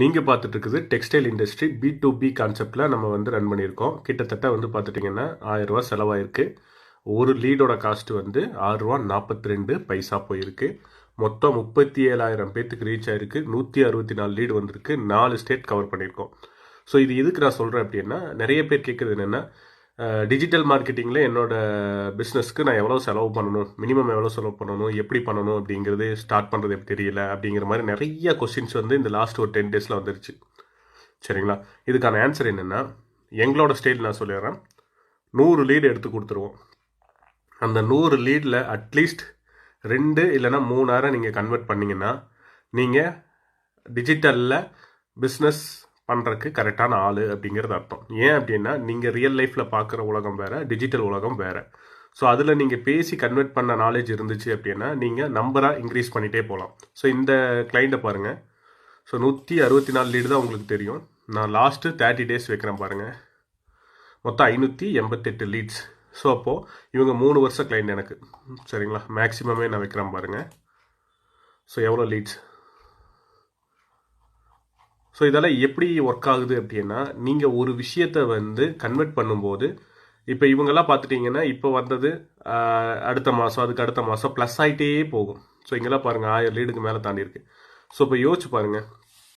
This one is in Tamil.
நீங்கள் பார்த்துட்டு இருக்குது textile industry B to B கான்செப்டில் நம்ம வந்து ரன் பண்ணியிருக்கோம். கிட்டத்தட்ட வந்து பார்த்துட்டிங்கன்னா ஆயிரரூவா செலவாயிருக்கு. ஒரு லீடோட காஸ்ட் வந்து ஆறுரூவா நாற்பத்தி ரெண்டு பைசா போயிருக்கு. மொத்தம் முப்பத்தி ஏழாயிரம் பேத்துக்கு ரீச் ஆயிருக்கு. நூற்றி அறுபத்தி நாலு லீடு வந்திருக்கு. நாலு ஸ்டேட் கவர் பண்ணியிருக்கோம். ஸோ இது எதுக்கு நான் சொல்கிறேன் அப்படின்னா நிறைய பேர் கேட்குறது என்னென்னா டிஜிட்டல் மார்க்கெட்டிங்கில் என்னோட பிஸ்னஸ்க்கு நான் எவ்வளோ செலவு பண்ணணும்? மினிமம் எவ்வளோ செலவு பண்ணணும்? எப்படி பண்ணணும்? அப்படிங்கிறது ஸ்டார்ட் பண்ணுறது எப்படி தெரியல. அப்படிங்கிற மாதிரி நிறைய கொஸ்டின்ஸ் வந்து இந்த லாஸ்ட் ஒரு டென் டேஸில் வந்துருச்சு. சரிங்களா? இதுக்கான ஆன்சர் என்னென்னா எங்களோட ஸ்டைல் நான் சொல்லிடுறேன். நூறு லீடு எடுத்து கொடுத்துருவோம். அந்த நூறு லீடில் அட்லீஸ்ட் ரெண்டு இல்லைன்னா மூணாயிரம் நீங்கள் கன்வெர்ட் பண்ணிங்கன்னா நீங்கள் டிஜிட்டலில் பிஸ்னஸ் பண்ணுறதுக்கு கரெக்டான ஆள் அப்படிங்கிறது அர்த்தம். ஏன் அப்படின்னா நீங்கள் ரியல் லைஃப்பில் பார்க்குற உலகம் வேறு டிஜிட்டல் உலகம் வேறு. ஸோ அதில் நீங்கள் பேசி கன்வெர்ட் பண்ண நாலேஜ் இருந்துச்சு அப்படின்னா நீங்கள் நம்பராக இன்க்ரீஸ் பண்ணிகிட்டே போகலாம் ஸோ இந்த கிளைண்ட்டை பாருங்கள் ஸோ நூற்றி அறுபத்தி நாலு லீடு தான் உங்களுக்கு தெரியும். நான் லாஸ்ட்டு தேர்ட்டி டேஸ் வைக்கிறேன் பாருங்கள் மொத்தம் ஐநூற்றி எண்பத்தெட்டு லீட்ஸ் ஸோ அப்போது இவங்க மூணு வருஷம் கிளைண்ட் எனக்கு. சரிங்களா? மேக்ஸிமமே நான் வைக்கிறேன் பாருங்கள் ஸோ எவ்வளோ லீட்ஸ் ஸோ இதெல்லாம் எப்படி ஒர்க் ஆகுது அப்படின்னா நீங்கள் ஒரு விஷயத்தை வந்து கன்வெர்ட் பண்ணும்போது இப்போ இவங்கெல்லாம் பார்த்துட்டிங்கன்னா இப்போ வந்தது அடுத்த மாதம் அதுக்கு அடுத்த மாதம் ப்ளஸ் ஆகிட்டே போகும். ஸோ இங்கெல்லாம் பாருங்கள் ஆயிரம் லீடுக்கு மேலே தாண்டி இருக்கு ஸோ இப்போ யோசிச்சு பாருங்கள்